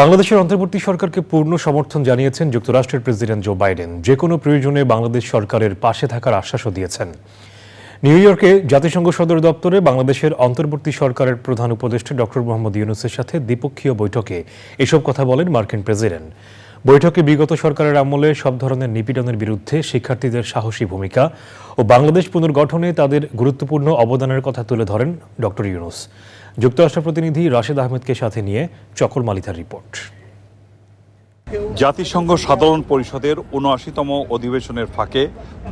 বাংলাদেশের অন্তর্বর্তী সরকারকে পূর্ণ সমর্থন জানিয়েছেন যুক্তরাষ্ট্রের প্রেসিডেন্ট জো বাইডেন। যে কোনো প্রয়োজনে বাংলাদেশ সরকারের পাশে থাকার আশ্বাসও দিয়েছেন। নিউ ইয়র্কে জাতিসংঘ সদর দপ্তরে বাংলাদেশের অন্তর্বর্তী সরকারের প্রধান উপদেষ্টা ডক্টর মোহাম্মদ ইউনুসের সাথে দ্বিপক্ষীয় বৈঠকে এসব কথা বলেন মার্কিন প্রেসিডেন্ট। বৈঠকে বিগত সরকারের আমলে সব ধরনের নিপীড়নের বিরুদ্ধে শিক্ষার্থীদের সাহসী ভূমিকা ও বাংলাদেশ পুনর্গঠনে তাদের গুরুত্বপূর্ণ অবদানের কথা তুলে ধরেন ডক্টর ইউনুস। যুক্তরাষ্ট্র প্রতিনিধি রাশেদ আহমেদকে সাথে নিয়ে চকর মালিতার রিপোর্ট। জাতিসংঘ সাধারণ পরিষদের উনআশিতম অধিবেশনের ফাঁকে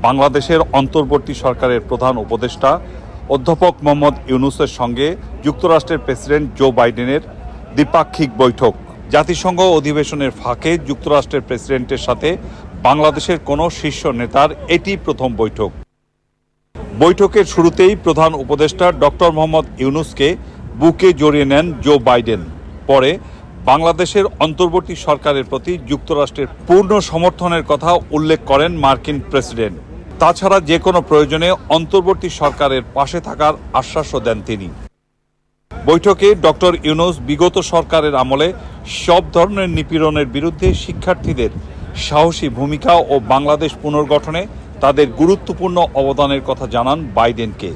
বাংলাদেশের অন্তর্বর্তী সরকারের প্রধান উপদেষ্টা অধ্যাপক মোহাম্মদ ইউনুসের সঙ্গে যুক্তরাষ্ট্রের প্রেসিডেন্ট জো বাইডেনের দ্বিপাক্ষিক বৈঠক। জাতিসংঘ অধিবেশনের ফাঁকে যুক্তরাষ্ট্রের প্রেসিডেন্টের সাথে বাংলাদেশের কোনো শীর্ষ নেতার এটি প্রথম বৈঠক। বৈঠকের শুরুতেই প্রধান উপদেষ্টা ডক্টর মোহাম্মদ ইউনুসকে বুকে জড়িয়ে নেন জো বাইডেন। পরে বাংলাদেশের অন্তর্বর্তী সরকারের প্রতি যুক্তরাষ্ট্রের পূর্ণ সমর্থনের কথা উল্লেখ করেন মার্কিন প্রেসিডেন্ট। তাছাড়া যে কোনো প্রয়োজনে অন্তর্বর্তী সরকারের পাশে থাকার আশ্বাসও দেন তিনি। বৈঠকে ডক্টর ইউনুস বিগত সরকারের আমলে সব ধরনের নিপীড়নের বিরুদ্ধে শিক্ষার্থীদের সাহসী ভূমিকা ও বাংলাদেশ পুনর্গঠনে তাদের গুরুত্বপূর্ণ অবদানের কথা জানান বাইডেনকে।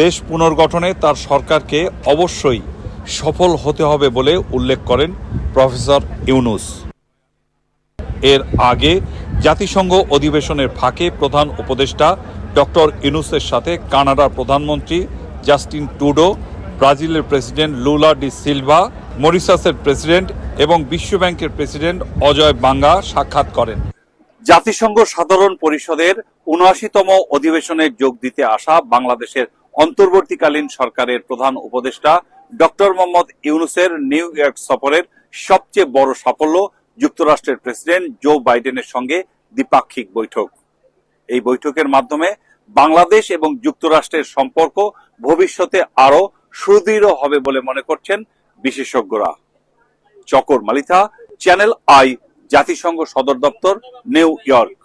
দেশ পুনর্গঠনে তার সরকারকে অবশ্যই সফল হতে হবে বলে উল্লেখ করেন প্রফেসর ইউনুস। এর আগে জাতিসংঘ অধিবেশনের ফাঁকে প্রধান উপদেষ্টা ডক্টর ইউনুসের সাথে কানাডার প্রধানমন্ত্রী জাস্টিন টুডো ব্রাজিলের প্রেসিডেন্ট লুলা ডি সিলভা মরিসাসের প্রেসিডেন্ট এবং বিশ্বব্যাংকের প্রেসিডেন্ট অজয় বাঙ্গা সাক্ষাৎ করেন। জাতিসংঘ সাধারণ পরিষদের উনআশিতম অধিবেশনে যোগ দিতে আসা বাংলাদেশের অন্তর্বর্তীকালীন সরকারের প্রধান উপদেষ্টা ডক্টর মোহাম্মদ ইউনুসের নিউ ইয়র্ক সফরের সবচেয়ে বড় সাফল্য যুক্তরাষ্ট্রের প্রেসিডেন্ট জো বাইডেনের সঙ্গে দ্বিপাক্ষিক বৈঠক। এই বৈঠকের মাধ্যমে বাংলাদেশ এবং যুক্তরাষ্ট্রের সম্পর্ক ভবিষ্যতে আরও সুদৃঢ় হবে বলে মনে করছেন বিশেষজ্ঞরা। চকর মালিথা চ্যানেল আই, জাতিসংঘ সদর দপ্তর, নিউ ইয়র্ক।